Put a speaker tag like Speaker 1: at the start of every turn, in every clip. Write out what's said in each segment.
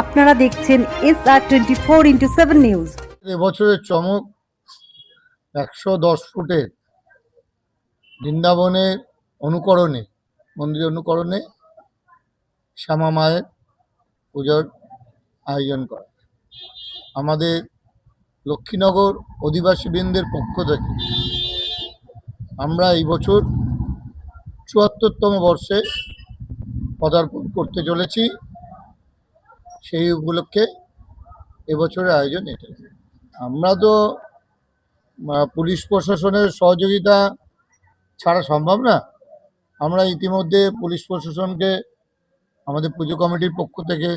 Speaker 1: আপনারা দেখছেন S R twenty four into seven news
Speaker 2: এবছরের চমক একশো দশ ফুটের বৃন্দাবনের অনুকরণে মন্দিরের অনুকরণে শ্যামা মায়ের পুজোর আয়োজন করা। আমাদের লক্ষ্মীনগর অধিবাসীবৃন্দের পক্ষ থেকে আমরা এই বছর চুয়াত্তরতম বর্ষে পদার্পণ করতে চলেছি। সেই উপলক্ষে এবছরের আয়োজন এটা। আমরা তো পুলিশ প্রশাসনের সহযোগিতা ছাড়া সম্ভব না। আমরা ইতিমধ্যে পুলিশ প্রশাসনকে, আমাদের পুজো কমিটির পক্ষ থেকে,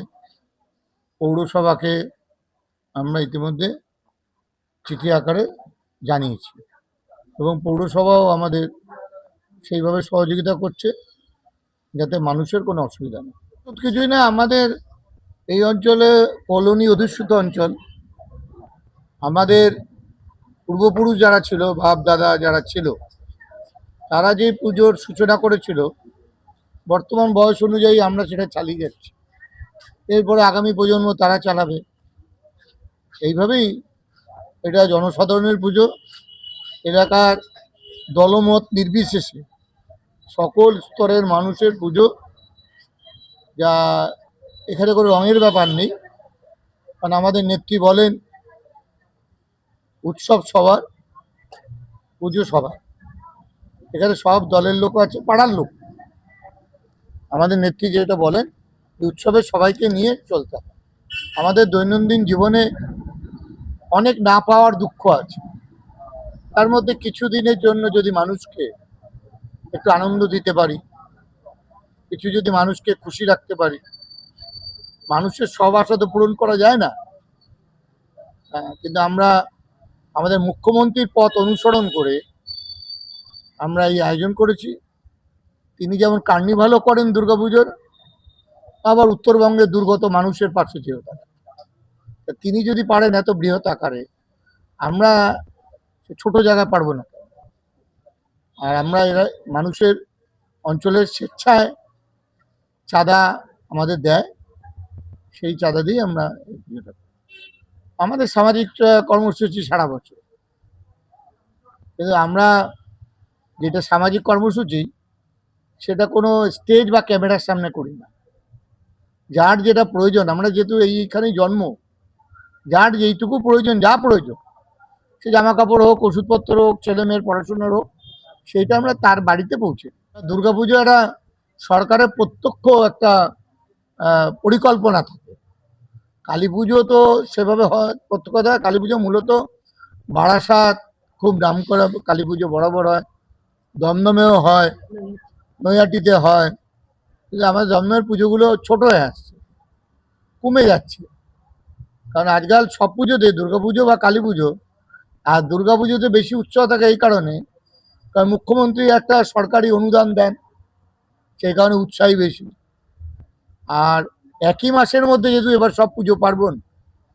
Speaker 2: পৌরসভাকে আমরা ইতিমধ্যে চিঠি আকারে জানিয়েছি এবং পৌরসভাও আমাদের সেইভাবে সহযোগিতা করছে যাতে মানুষের কোনো অসুবিধা নেই কিছুই না, আমাদের এই অঞ্চলে কলোনি অধিষ্ঠিত অঞ্চল। আমাদের পূর্বপুরুষ যারা ছিল বাপ দাদা যারা ছিল, তারা যে পুজোর সূচনা করেছিল, বর্তমান বয়স অনুযায়ী আমরা সেটা চালিয়ে যাচ্ছি। এরপরে আগামী প্রজন্ম তারা চালাবে। এইভাবেই এটা জনসাধারণের পুজো। এলাকার দলমত নির্বিশেষে সকল স্তরের মানুষের পুজো, যা এখানে কোনো রঙের ব্যাপার নেই। কারণ আমাদের নেত্রী বলেন, উৎসব সবার, পুজো সবার। এখানে সব দলের লোক আছে, পাড়ার লোক। আমাদের নেত্রী যেটা বলেন উৎসবে সবাইকে নিয়ে চলতে হবে। আমাদের দৈনন্দিন জীবনে অনেক না পাওয়ার দুঃখ আছে। তার মধ্যে কিছু দিনের জন্য যদি মানুষকে একটু আনন্দ দিতে পারি, কিছু যদি মানুষকে খুশি রাখতে পারি মানুষের সব আশা তো পূরণ করা যায় না। হ্যাঁ, কিন্তু আমরা আমাদের মুখ্যমন্ত্রীর পথ অনুসরণ করে আমরা এই আয়োজন করেছি। তিনি যেমন কার্নিভালও করেন দুর্গাপুজোর আবার উত্তরবঙ্গের দুর্গত মানুষের পাশে ছিল তারা। তিনি যদি পারেন এত বৃহৎ আকারে আমরা ছোট জায়গায় পারব না। আর আমরা এরা মানুষের অঞ্চলের স্বেচ্ছায় চাঁদা আমাদের দেয়। সেই চাঁদা দিয়ে আমরা। আমাদের সামাজিক কর্মসূচি সারা বছর। কিন্তু আমরা যেটা সামাজিক কর্মসূচি, সেটা কোনো স্টেজ বা ক্যামেরার সামনে করি না। যার যেটা প্রয়োজন, আমরা যেহেতু এইখানেই জন্ম, যার যেইটুকু প্রয়োজন, যা প্রয়োজন, সে জামা কাপড় হোক, ওষুধপত্র হোক, ছেলে মেয়ের পড়াশোনার হোক, সেইটা আমরা তার বাড়িতে পৌঁছে দুর্গাপুজো একটা সরকারের প্রত্যক্ষ একটা পরিকল্পনা থাকে। কালী পুজো তো সেভাবে হয়, প্রত্যেক কথা কালী পুজো মূলত বারাসাত, খুব নাম করা কালী পুজো বরাবর হয়। দমদমেও হয়, নৈহাটিতে হয়। কিন্তু আমাদের দমদমের পুজোগুলো ছোট হয়ে আসছে, কমে যাচ্ছে। কারণ আজকাল সব পুজোতে পুজো বা কালী পুজো, আর পুজোতে বেশি উৎসাহ থাকে এই কারণে, কারণ মুখ্যমন্ত্রী একটা সরকারি অনুদান দেন, সেই কারণে উৎসাহী বেশি। আর একই মাসের মধ্যে যেহেতু এবার সব পুজো পার্বণ,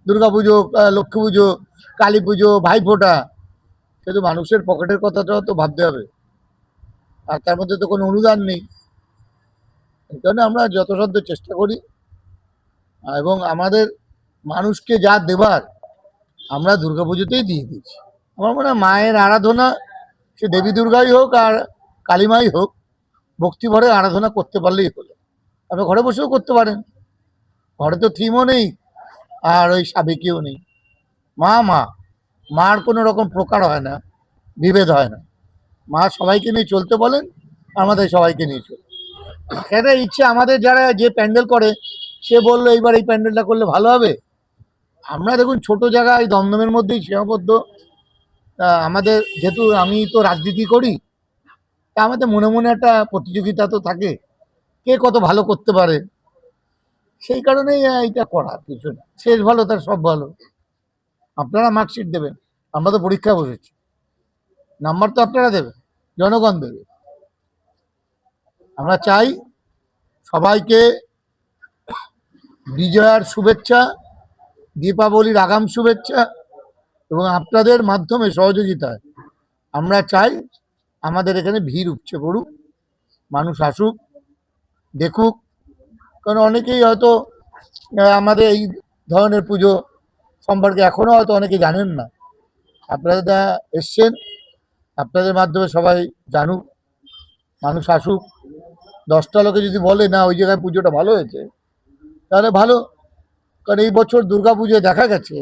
Speaker 2: দুর্গা পুজো লক্ষ্মী পুজো, কালী পুজো, ভাইফোঁটা, সেহেতু মানুষের পকেটের কথাটাও তো ভাবতে হবে। আর তার মধ্যে তো কোনো অনুদান নেই। এই কারণে আমরা যথাসাধ্য চেষ্টা করি। এবং আমাদের মানুষকে যা দেবার, আমরা দুর্গাপুজোতেই দিয়ে দিয়েছি। আমার মনে হয় মায়ের আরাধনা, সে দেবী দুর্গাই হোক আর কালীমাই হোক, ভক্তিভরে আরাধনা করতে পারলেই হলো। আপনি ঘরে বসেও করতে পারেন। ঘরে তো থিমও নেই, আর ওই সাবেকিও নেই। মা মা, মার কোনো রকম প্রকার হয় না, বিভেদ হয় না। মা সবাইকে নিয়ে চলতে বলেন আমাদের সবাইকে নিয়ে চলে সেটা ইচ্ছে আমাদের যারা যে প্যান্ডেল করে, সে বলল এইবার এই প্যান্ডেলটা করলে ভালো হবে? আমরা দেখুন ছোট জায়গা এই দমদমের মধ্যেই সীমাবদ্ধ। আমাদের যেহেতু আমি তো রাজনীতি করি, তা আমাদের মনে মনে একটা প্রতিযোগিতা তো থাকে। কে কত ভালো করতে পারে? সেই কারণেই এইটা করা কিছু না। শেষ ভালো, তার সব ভালো। আপনারা মার্কশিট দেবেন। আমরা তো পরীক্ষা বসেছি। নাম্বার তো আপনারা দেবেন, জনগণ দেবে। আমরা চাই সবাইকে বিজয়ার শুভেচ্ছা, দীপাবলির আগাম শুভেচ্ছা এবং আপনাদের মাধ্যমে সহযোগিতায় আমরা চাই আমাদের এখানে ভিড় উপচে পড়ুক, মানুষ আসুক দেখুক। কারণ অনেকেই হয়তো আমাদের এই ধরনের পুজো সম্পর্কে এখনও হয়তো অনেকে জানেন না। আপনারা যা এসছেন, আপনাদের মাধ্যমে সবাই জানুক, মানুষ আসুক। দশটা লোকে যদি বলে, না, ওই জায়গায় পুজোটা ভালো হয়েছে, তাহলে ভালো। কারণ এই বছর দুর্গা পুজোয় দেখা গেছে,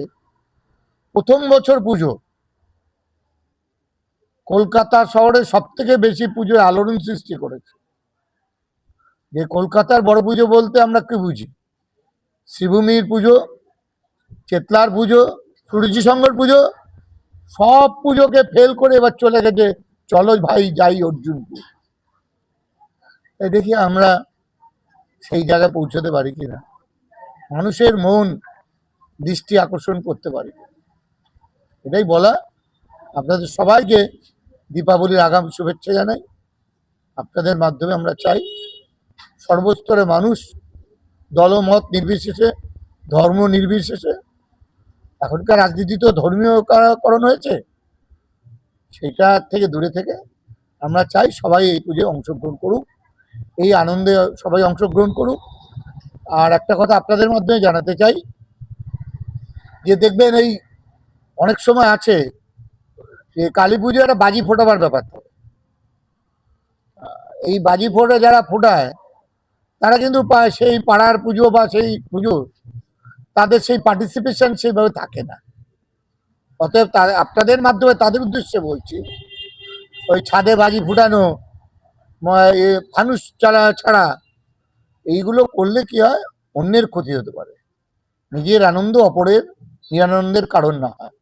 Speaker 2: প্রথম বছর পুজো। কলকাতা শহরে সব থেকে বেশি পুজোয় আলোড়ন সৃষ্টি করেছে। যে কলকাতার বড় পুজো বলতে আমরা কি বুঝি? শ্রীভূমির পুজো, চেতলার পুজো, সূর্যি সঙ্গর পুজো, সব পুজোকে ফেল করে এবার চলে গেছে, চলো ভাই যাই অর্জুনপুর এই দেখি আমরা সেই জায়গায় পৌঁছতে পারি কিনা। মানুষের মন দৃষ্টি আকর্ষণ করতে পারি। এটাই বলা। আপনাদের সবাইকে দীপাবলির আগাম শুভেচ্ছা জানাই। আপনাদের মাধ্যমে আমরা চাই সর্বস্তরে মানুষ দলমত নির্বিশেষে, ধর্ম নির্বিশেষে। এখনকার রাজনীতি তো ধর্মীয়করণ হয়েছে। সেটা থেকে দূরে থেকে আমরা চাই সবাই এই পুজোয় অংশগ্রহণ করুক, এই আনন্দে সবাই অংশগ্রহণ করুক। আর একটা কথা আপনাদের মাধ্যমে জানাতে চাই, যে দেখবেন এই অনেক সময় আছে যে কালী পুজো একটা বাজি ফোটাবার ব্যাপার থাকে। এই বাজি ফোটা যারা ফোটায় তারা কিন্তু সেই পাড়ার পুজো বা সেই পুজো, তাদের সেই পার্টিসিপেশন সেইভাবে থাকে না। অতএব আপনাদের মাধ্যমে তাদের উদ্দেশ্যে বলছি, ওই ছাদে বাজি ফুটানো ফানুস চালা ছাড়া এইগুলো করলে কি হয়? অন্যের ক্ষতি হতে পারে। নিজের আনন্দ অপরের নিরানন্দের কারণ না হয়।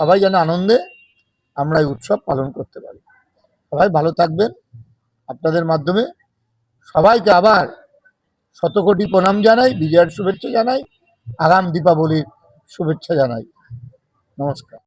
Speaker 2: সবাই যেন আনন্দে আমরা এই উৎসব পালন করতে পারি। সবাই ভালো থাকবেন। আপনাদের মাধ্যমে সবাইকে আবার শতকোটি প্রণাম জানাই বিজয়ের শুভেচ্ছা জানাই আগাম দীপাবলির শুভেচ্ছা জানাই। নমস্কার।